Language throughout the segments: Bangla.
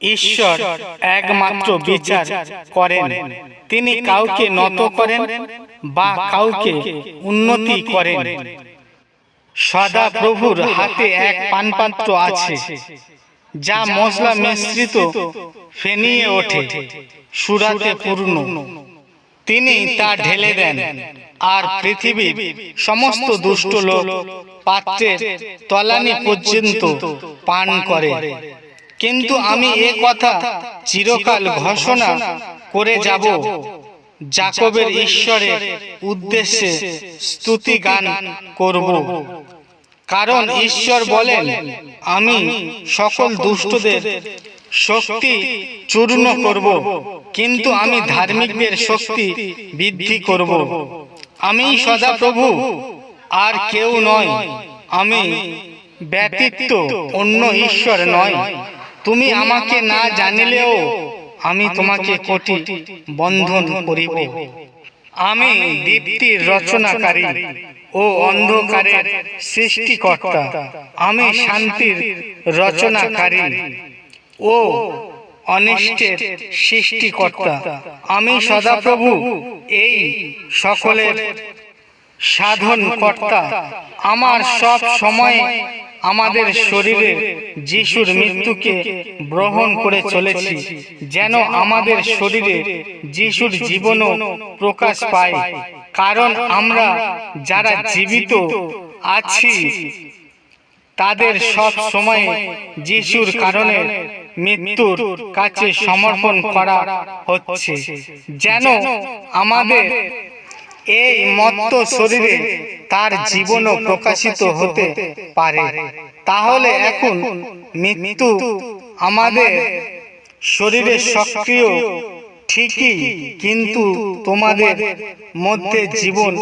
ঈশ্বর একমাত্র বিচার করেন। তিনি কাউকে নত করেন বা কাউকে উন্নতি করেন। সদা প্রভুর হাতে এক পানপাত্র আছে, যা মশলা মিশ্রিত ফেনিয়ে ওঠে, সুরাতে পূর্ণ। তিনি তা ঢেলে দেন। আর পৃথিবীর সমস্ত দুষ্ট লোক পাত্রের তলানি পর্যন্ত পান করে। কিন্তু আমি এ কথা চিরকাল ঘোষণা করে যাব জাকবের ঈশ্বরের উদ্দেশ্যে স্তুতি গান করব। কারণ ঈশ্বর বলেন, আমি সকল দুষ্টদের শক্তি চূর্ণ করব, কিন্তু আমি ধার্মিকদের শক্তি বৃদ্ধি করব। আমি সদা প্রভু আর কেউ নয়। আমি ব্যতীত অন্য ঈশ্বর নয়। তুমি আমাকে না জানিলেও আমি তোমাকে কোটি বন্ধন করিব। আমি দীপ্তির রচনাকারী ও অন্ধকারের সৃষ্টিকর্তা। আমি শান্তির রচনাকারী। ও অনিষ্টের সৃষ্টিকর্তা। আমি সদাপ্রভু এই সকলের সাধন কর্তা আমার সব সময়ে আমাদের শরীরে যিশুর মৃত্যুকে গ্রহণ করে চলেছি যেন আমাদের শরীরে যিশুর জীবনও প্রকাশ পায়। কারণ আমরা যারা জীবিত আছি তাদের সব সময় যিশুর কারণে মৃত্যুর কাছে সমর্পণ করা হচ্ছে। যেন আমাদের এই মত্ত শরীরে তার জীবনও প্রকাশিত হতে পারে। তাহলে এখন মৃত্যু আমাদের শরীরে সক্রিয় ঠিকই কিন্তু তোমাদের মধ্যে জীবন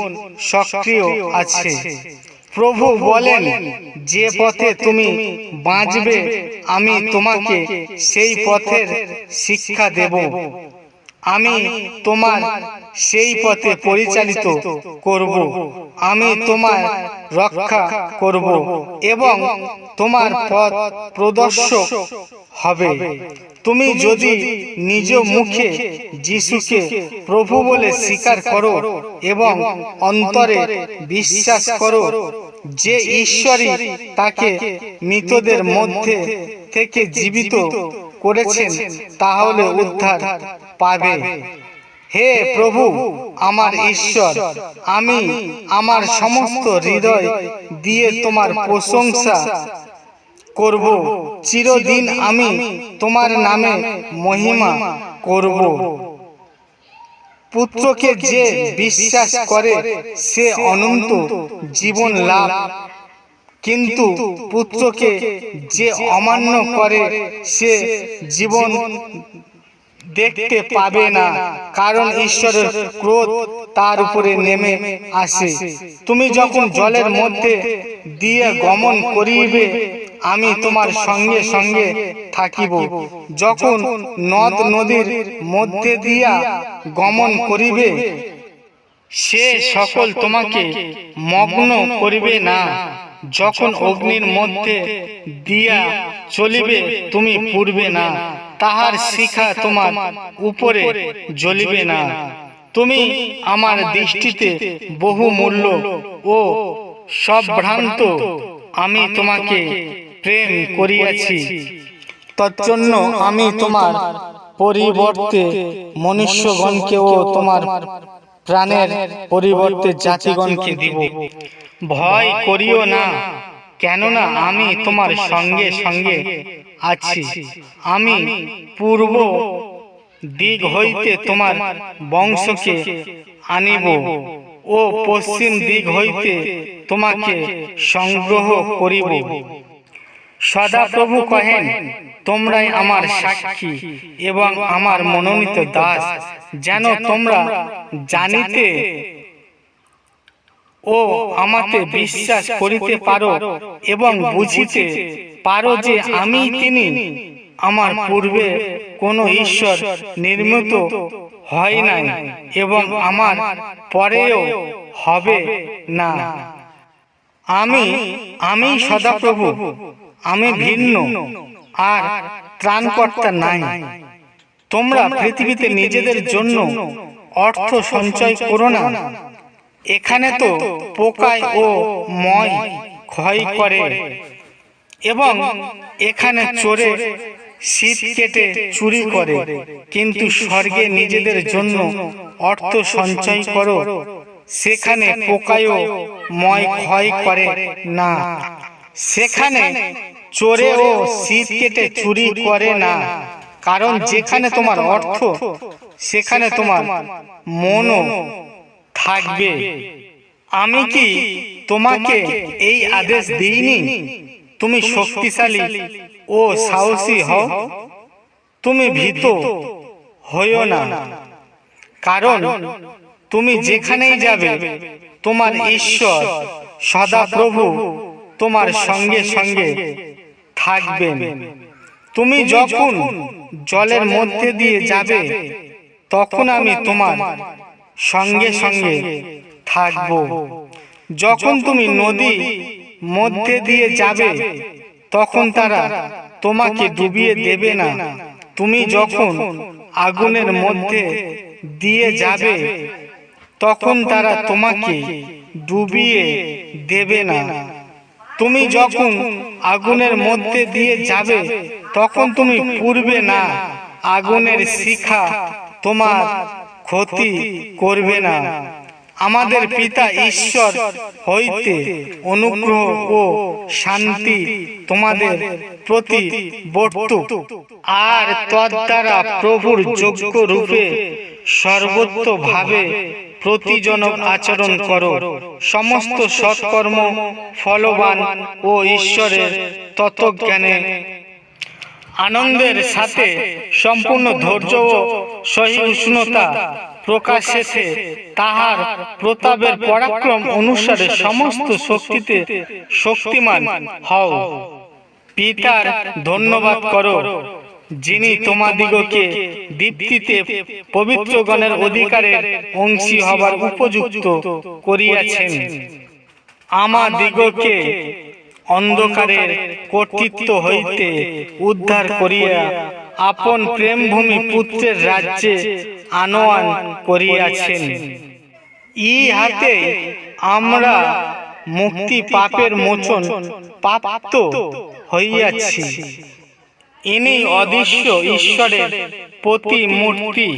সক্রিয় আছে। প্রভু বলেন যে পথে তুমি বাঁচবে আমি তোমাকে সেই পথের শিক্ষা দেব। আমি তোমার সেই পথে পরিচালিত করব। আমি তোমার রক্ষা করব এবং তোমার পথ প্রদর্শক হবে। তুমি যদি নিজ মুখে যিশুকে প্রভু বলে স্বীকার করো এবং অন্তরে বিশ্বাস করো যে ঈশ্বরই তাকে মৃতদের মধ্যে থেকে জীবিত করেছেন তাহলে উদ্ধার পাবে। হে প্রভু আমার ঈশ্বর আমি আমার সমস্ত হৃদয় দিয়ে তোমার প্রশংসা করব। চিরদিন আমি তোমার নামে মহিমা করব। পুত্রকে যে বিশ্বাস করে সে অনন্ত জীবন লাভ কিন্তু পুত্রকে যে অমান্য করে সে জীবন দেখতে পাবে না কারণ ঈশ্বরের ক্রোধ তার উপরে নেমে আসে। তুমি যখন জলের মধ্যে দিয়ে গমন করিবে আমি তোমার সঙ্গে সঙ্গে থাকিব। যখন নদ নদীর মধ্যে দিয়া গমন করিবে সে সকল তোমাকে মগ্ন করিবে না। যখন অগ্নির মধ্যে দিয়া চলিবে, তুমি পূর্বে না। তাহার শিখা তোমার উপরে জ্বলিবে না। তুমি আমার দৃষ্টিতে বহু মূল্য ও সভ্রান্ত, আমি তোমাকে প্রেম করিয়াছি। তজ্জন্য আমি তোমার পরিবর্তে মনুষ্যগণকেও তোমার প্রাণের পরিবর্তে জাতিগণকে দিব। ভয় করিও না কেননা আমি তোমার সঙ্গে সঙ্গে আছি। আমি পূর্ব দিক হইতে তোমার বংশকে আনিব ও পশ্চিম দিক হইতে তোমাকে সংগ্রহ করিব। সদাপ্রভু কহেন তোমরাই আমার সাক্ষী এবং আমার মনোনীত দাস। যেন তোমরা জানিতে ও আমাকে বিশ্বাস করিতে পারো এবং বুঝিতে পারো যে আমি তিনি। আমার পূর্বে কোনো ঈশ্বর নির্মিত হয় নাই এবং আমার পরেও হবে না। আমি আমি সদাপ্রভু। আমি ভিন্ন। আর ত্রাণকর্তা নাই। তোমরা পৃথিবীতে নিজেদের জন্য অর্থ সঞ্চয় করো না। এখানে তো পোকায় ও ময় ক্ষয় করে। এবং এখানে চোরে শীত কেটে চুরি করে। কিন্তু স্বর্গে নিজেদের জন্য অর্থ সঞ্চয় করো। সেখানে পোকায়ও ময় ক্ষয় করে না। সেখানে চোরে ও শীত কেটে চুরি করে না। কারণ যেখানে তোমার অর্থ সেখানে তোমার মনও থাকবে। আমি কি তোমাকে এই আদেশ দিইনি? তুমি শক্তিশালী ও সাহসী হও। তুমি ভীত হইও না। কারণ তুমি যেখানেই যাবে তোমার ঈশ্বর সদাপ্রভু তোমার সঙ্গে সঙ্গে থাকবেন। তুমি যখন জলের মধ্যে দিয়ে যাবে তখন আমি তোমার সঙ্গে সঙ্গে থাকব। যখন তুমি নদী মধ্যে দিয়ে যাবে তখন তারা তোমাকে ডুবিয়ে দেবে না। তুমি যখন আগুনের মধ্যে দিয়ে যাবে তখন তারা তোমাকে ডুবিয়ে দেবে না। তুমি যখন আগুনের মধ্যে দিয়ে যাবে, তখন তুমি পুড়বে না। আগুনের শিখা তোমার ক্ষতি করবে না। আমাদের পিতা ঈশ্বর হইতে অনুগ্রহ ও শান্তি তোমাদের প্রতি বর্তুক। আর তদ্বারা প্রভুর যোগ্য রূপে সর্বত্রভাবে প্রতিজনক আচরণ করো। সমস্ত সৎকর্ম ফলবান ও ঈশ্বরের তত্ত্বজ্ঞানে। আনন্দের সাথে সম্পূর্ণ ধৈর্য ও সহিষ্ণুতা প্রকাশেতে তাহার প্রতাপের পরাক্রম অনুসারে সমস্ত শক্তিতে শক্তিমান হও। পিতার ধন্যবাদ করো। যিনি তোমাদিগকে দীপ্তিতে পবিত্রগণের অধিকারের অংশী হবার উপযুক্ত করিয়াছেন। আমাদিগকে অন্ধকারের কর্তৃত্ব হইতে উদ্ধার করিয়া আপন প্রেমভূমি পুত্রের রাজ্যে আনোয়ান করিয়াছেন। ইহাতে আমরা মুক্তি পাপের মোচন প্রাপ্ত হইয়াছি। ইনি অদৃশ্য ঈশ্বরের প্রতিমূর্তি।